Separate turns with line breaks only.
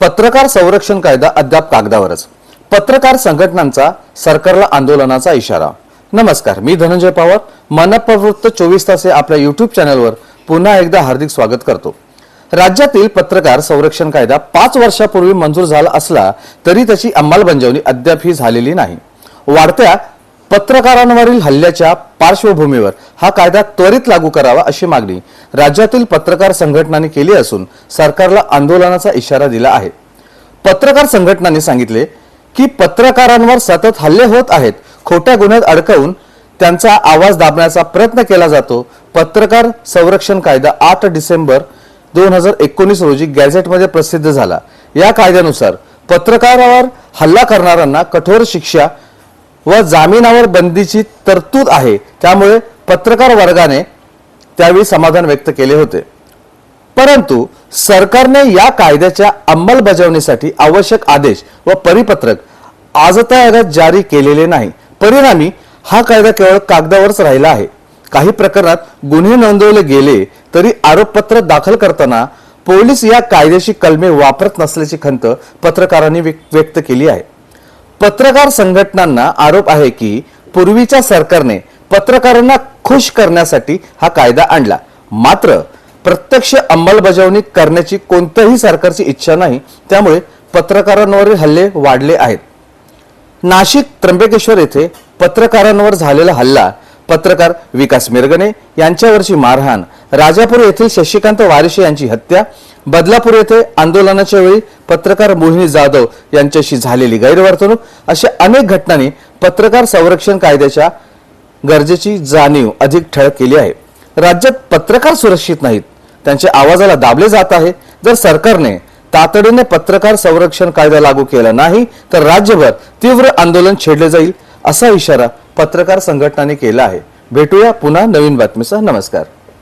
पत्रकार संरक्षण कायदा अद्याप कागदावरच. पत्रकार संघटनांचा सरकारला आंदोलनाचा इशारा. नमस्कार मी धनंजय पवार. मनप्रवृत्त चोवीस तास आपल्या युट्यूब चॅनलवर पुन्हा एकदा हार्दिक स्वागत करतो. राज्यातील पत्रकार संरक्षण कायदा पाच वर्षापूर्वी मंजूर झाला असला तरी त्याची अंमलबजावणी अद्यापही झालेली नाही. वाढत्या पत्रकारांवरील हल्ल्याच्या पार्श्वभूमीवर हा कायदा त्वरित लागू करावा अशी मागणी राज्यातील पत्रकार संघटनांनी केली असून सरकारला आंदोलनाचा इशारा दिला आहे. पत्रकार संघटनांनी सांगितले की पत्रकारांवर सतत हल्ले होत आहेत. खोट्या गुन्ह्यात अडकवून त्यांचा आवाज दाबण्याचा प्रयत्न केला जातो. पत्रकार संरक्षण कायदा आठ डिसेंबर दोन हजार एकोणीस रोजी गॅझेटमध्ये प्रसिद्ध झाला. या कायद्यानुसार पत्रकारावर हल्ला करणाऱ्यांना कठोर शिक्षा व जामिनावर बंदीची तरतूद आहे. त्यामुळे पत्रकार वर्गाने त्यावेळी समाधान व्यक्त केले होते. परंतु सरकारने या कायद्याच्या अंमलबजावणीसाठी आवश्यक आदेश व परिपत्रक आजतागायत जारी केलेले नाही. परिणामी हा कायदा केवळ कागदावरच राहिला आहे. काही प्रकरणात गुन्हे नोंदवले गेले तरी आरोपपत्र दाखल करताना पोलीस या कायद्याची कलमे वापरत नसल्याची खंत पत्रकारांनी व्यक्त केली आहे. पत्रकार संघटनांना आरोप आहे की पूर्वीच्या सरकारने पत्रकारांना खुश करण्यासाठी हा कायदा आणला. मात्र प्रत्यक्ष अंमलबजावणी करण्याची कोणत्याही सरकारची इच्छा नाही त्यामुळे पत्रकारांवरील हल्ले वाढले आहेत. नाशिक त्र्यंबकेश्वर येथे पत्रकारांवर झालेला हल्ला पत्रकार विकास मिरगणे यांच्यावरची मारहाण राजापूर येथील शशिकांत वारिशे यांची हत्या बदलापूर येथे आंदोलनाच्या वेळी पत्रकार मोहिनी जाधव यांच्याशी झालेली गैरवर्तणूक अशा अनेक घटनांनी पत्रकार संरक्षण कायद्याच्या गरजेची जाणीव अधिक ठळक केली आहे. राज्यात पत्रकार सुरक्षित नाहीत. त्यांच्या आवाजाला दाबले जात आहे. जर सरकारने तातडीने पत्रकार संरक्षण कायदा लागू केला नाही तर राज्यभर तीव्र आंदोलन छेडले जाईल असा इशारा पत्रकार संघटनांनी केला आहे. भेटूया पुन्हा नवीन बातमीसह. नमस्कार.